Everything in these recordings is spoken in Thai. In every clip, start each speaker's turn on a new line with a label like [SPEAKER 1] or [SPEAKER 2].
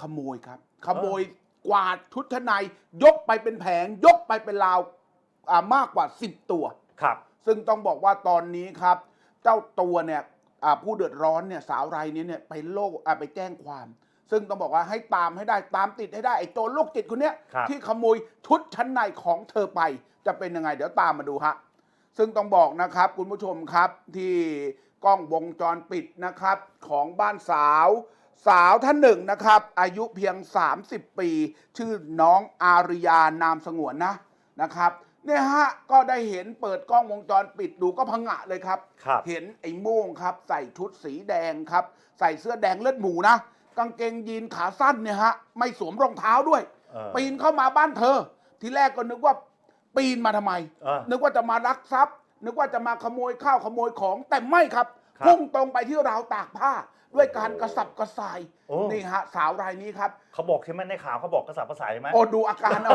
[SPEAKER 1] ขโมยครับ ขโมยกวาดชุดชั้นในยกไปเป็นแผง ยกไปเป็นราวอ่ามากกว่า 10 ตัว
[SPEAKER 2] ครับ
[SPEAKER 1] ซึ่งต้องบอกว่าตอนนี้ครับ เจ้าตัวเนี่ยอ่าผู้เดือดร้อนเนี่ยสาวรายนี้เนี่ยไปโลกอ่าไปแจ้งความ ซึ่งต้องบอกว่าให้ตามให้ได้ตามติดให้ได้ไอ้โจรโรคจิตคนเนี้ย
[SPEAKER 2] ครับ
[SPEAKER 1] ที่ขโมยชุดชั้นในของเธอไป จะเป็นยังไงเดี๋ยวตามมาดูฮะ ซึ่งต้องบอกนะครับคุณผู้ชมครับที่กล้องวงจรปิดนะครับของบ้านสาว สาวท่านหนึ่งนะครับ อายุเพียง 30 ปี ชื่อน้องอาริยานามสงวนนะนะครับเนี่ยฮะก็ได้เห็นเปิดกล้องวงจรปิดดูก็พังงะเลยครับ
[SPEAKER 2] ครับ
[SPEAKER 1] เห็นไอ้โม่งครับ ใส่ชุดสีแดงครับ ใส่เสื้อแดงเลือดหมูนะกางเกงยีนขาสั้นเนี่ยฮะไม่สวมรองเท้าด้วย
[SPEAKER 2] เออ
[SPEAKER 1] ปีนเข้ามาบ้านเธอ ทีแรกก็นึกว่าปีนมาทำไม
[SPEAKER 2] เออ
[SPEAKER 1] นึกว่าจะมารักทรัพย์ นึกว่าจะมาขโมยข้าวขโมยของแต่ไม่ครับ
[SPEAKER 2] ครับ
[SPEAKER 1] พุ่งตรงไปที่ราวตากผ้า ด้วยการกระสับกระส่าย
[SPEAKER 2] โอ้
[SPEAKER 1] นี่ฮะสาวรายนี้ครับ
[SPEAKER 2] เขาบอกใช่ไหมในข่าวเขาบอกกระสับกระส่ายใช่ไหม
[SPEAKER 1] โอ้ดูอาการเอา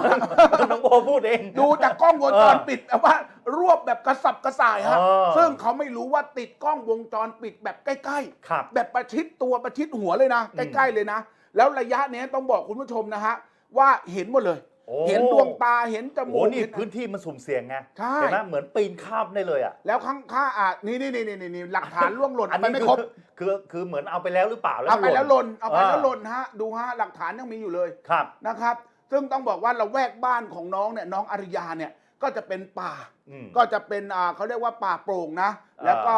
[SPEAKER 2] น้องโบพูดเอง
[SPEAKER 1] ดูจากกล้องวงจร
[SPEAKER 2] เออ
[SPEAKER 1] ปิดแบบว่ารวบแบบกระสับกระส่ายฮะ
[SPEAKER 2] เออ
[SPEAKER 1] ซึ่งเขาไม่รู้ว่าติดกล้องวงจรปิดแบบใกล้ ๆ
[SPEAKER 2] ครับ
[SPEAKER 1] แบบประชิดตัวประชิดหัวเลยนะ
[SPEAKER 2] อื
[SPEAKER 1] ใก
[SPEAKER 2] ม
[SPEAKER 1] ล้ ๆ เลยนะ แล้วระยะเนี้ยต้องบอกคุณผู้ชมนะฮะ ว่าเห็นหมดเลย
[SPEAKER 2] โอ้
[SPEAKER 1] เห็นดวงตาเห็นจ
[SPEAKER 2] โอ้
[SPEAKER 1] มูก
[SPEAKER 2] นี่
[SPEAKER 1] เห็น
[SPEAKER 2] พื้นที่มันสุ่มเสี่ยงไง
[SPEAKER 1] ใช่
[SPEAKER 2] เห็นไหมเหมือนปีนข้ามได้เลยอะ
[SPEAKER 1] แล้วข้างข้าอะนี่นี่นี่นี่นี่หลักฐานล่วงหล่น
[SPEAKER 2] อัน
[SPEAKER 1] ไป
[SPEAKER 2] นี้
[SPEAKER 1] ไม่
[SPEAKER 2] คื
[SPEAKER 1] คร
[SPEAKER 2] อบคือคือเหมือนเอาไปแล้วหรือเปล่า
[SPEAKER 1] เอาไปแล้วหล่นเอาไปแล้วห
[SPEAKER 2] น
[SPEAKER 1] ล่นฮะดูฮะหลักฐานยังมีอยู่เลย
[SPEAKER 2] ครับ
[SPEAKER 1] นะครับ ซึ่งต้องบอกว่าละแวกบ้านของน้องเนี่ยน้องอริยาเนี่ยก็จะเป็นป่า
[SPEAKER 2] อืม
[SPEAKER 1] ก็จะเป็นอ่าเขาเรียกว่าป่าโปร่งนะแล้วก็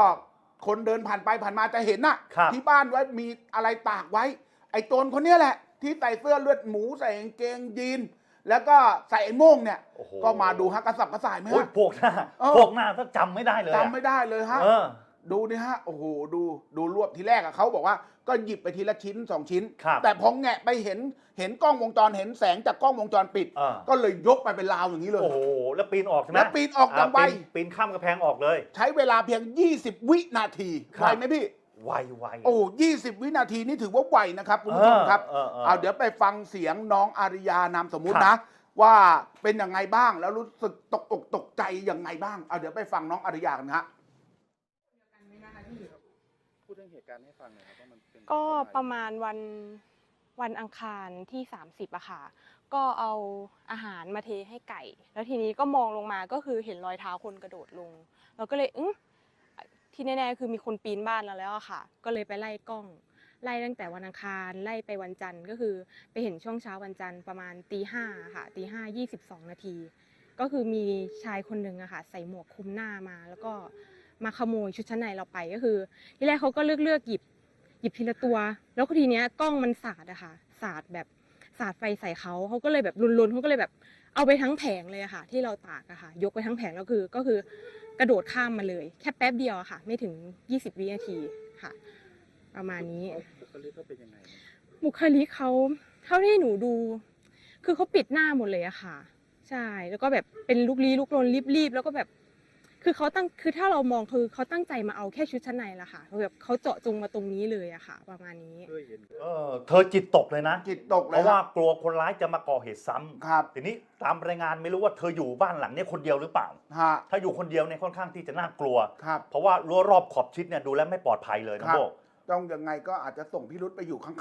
[SPEAKER 1] คนเดินผ่านไปผ่านมาจะเห็นน่ะ
[SPEAKER 2] ครับ
[SPEAKER 1] ที่บ้านไว้มีอะไรตากไว้ ไอ้โจรคนเนี้ยแหละ ที่ใส่เสื้อเลือดหมูใส่กางเกงยีน แล้วก็ใส่ไอ้โม่งเนี่ย
[SPEAKER 2] โอ้โห
[SPEAKER 1] ก็มาดูฮะกระสับกระส่ายไหม
[SPEAKER 2] โอ้ย
[SPEAKER 1] ฮะ
[SPEAKER 2] พวกหน้า
[SPEAKER 1] เออ
[SPEAKER 2] พวกหน้าถ้าจำไม่ได้เลยอะ
[SPEAKER 1] จำไม่ได้เลยฮะ
[SPEAKER 2] เออ
[SPEAKER 1] ดูนี่ฮะ โอ้โห ดู ดูรวบทีแรกอะเขาบอกว่า ก็หยิบไปทีละชิ้นสองชิ้น
[SPEAKER 2] ครับ
[SPEAKER 1] แต่พอแงะไปเห็น เห็นกล้องวงจร เห็นแสงจากกล้องวงจรปิด
[SPEAKER 2] เออ
[SPEAKER 1] ก็เลยยกไปเป็นราวอย่างนี้เลย
[SPEAKER 2] โอ้โหแล้วปีนออกใช่ไหม
[SPEAKER 1] แล้วปีนออกอย่างไว
[SPEAKER 2] ปีนปีนข้ามกระแพงออกเลย
[SPEAKER 1] ใช้เวลาเพียง 20 วินาที
[SPEAKER 2] ครั
[SPEAKER 1] ไว
[SPEAKER 2] บ
[SPEAKER 1] ไหมพี่
[SPEAKER 2] ไวไว
[SPEAKER 1] โอ้20วินาทีนี่ถือว่าไวนะครับคุณผู้ชมครับ
[SPEAKER 2] เออเออเออ
[SPEAKER 1] เอาเดี๋ยวไปฟังเสียงน้องอาริยานามสมมุติ
[SPEAKER 2] ครับ
[SPEAKER 1] นะ ว่าเป็นยังไงบ้างแล้วรู้สึกตกอกตกใจยังไงบ้างเอาเดี๋ยวไปฟังน้องอาริยากันฮะ
[SPEAKER 3] พูดเรื่องเหตุการณ์ให้ฟังหน่อยครับว่ามันเป็น
[SPEAKER 4] ก็ประมาณวันวันอังคารที่ 30อะค่ะ ก็เอาอาหารมาเทให้ไก่ แล้วทีนี้ก็มองลงมาก็คือเห็นรอยเท้าคนกระโดดลง เราก็เลยอื้อ ที่แน่ๆคือมีคนปีนบ้านเราแล้วอะค่ะ ก็เลยไปไล่กล้อง ไล่ตั้งแต่วันอังคารไล่ไปวันจันทร์ก็คือไปเห็นช่วงเช้าวันจันทร์ประมาณตีห้าค่ะตีห้ายี่สิบสองนาที ก็คือมีชายคนหนึ่งอะค่ะ ใส่หมวกคลุมหน้ามา แล้วก็มาขโมยชุดชั้นในเราไปก็คือ ที่แรกเขาก็เลือกเลือกๆหยิบหยิบทีละตัว แล้วก็ทีเนี้ยกล้องมันสาดอะค่ะสาดแบบ สาดไฟใส่เขาเขาก็เลยแบบลุนๆเขาก็เลยแบบเอาไปทั้งแผงเลยอะค่ะ ที่เราตากอะค่ะ ยกไปทั้งแผงแล้วคือ ก็คือกระโดดข้ามมาเลย แค่แป๊บเดียวอะค่ะ ไม่ถึง 20 วินาทีค่ะ ประมาณนี้
[SPEAKER 3] บุคลิกเขาเป็นยังไง
[SPEAKER 4] บุคลิกเขาเท่าที่หนูดู คือเขาปิดหน้าหมดเลยอะค่ะ ใช่แล้วก็แบบเป็นลุกลี้ลุกลนรีบๆแล้วก็แบบ คือเขาตั้งคือถ้าเรามองคือเขาตั้งใจมาเอาแค่ชุดชั้นในละค่ะแบบเขาเจาะจงมาตรงนี้เลยอะค่ะ ประมาณนี้
[SPEAKER 3] ด้วยเห็น
[SPEAKER 2] เออเธอจิตตกเลยนะ
[SPEAKER 1] จิตตก
[SPEAKER 2] เพ
[SPEAKER 1] เลย
[SPEAKER 2] ราะ
[SPEAKER 1] ค
[SPEAKER 2] ว่า
[SPEAKER 1] รับ
[SPEAKER 2] กลัวคนร้ายจะมาก่อเหตุซ้ำ
[SPEAKER 1] ครับ
[SPEAKER 2] ทีนี้ตามรายงานไม่รู้ว่าเธออยู่บ้านหลังเนี้คนเดียวหรือเปล่า
[SPEAKER 1] ฮะ
[SPEAKER 2] ถ้าอยู่คนเดียวเนี่ยค่อนข้างที่จะน่ากลัว
[SPEAKER 1] ครับ
[SPEAKER 2] เพราะว่ารั้วรอบขอบชิดเนี่ยดูแล้วไม่ปลอดภัยเลย
[SPEAKER 1] ค
[SPEAKER 2] นะ
[SPEAKER 1] รับ
[SPEAKER 2] โบ
[SPEAKER 1] ต้องยังไงก็อาจจะส่งพี่รุธไปอยู่ข้าง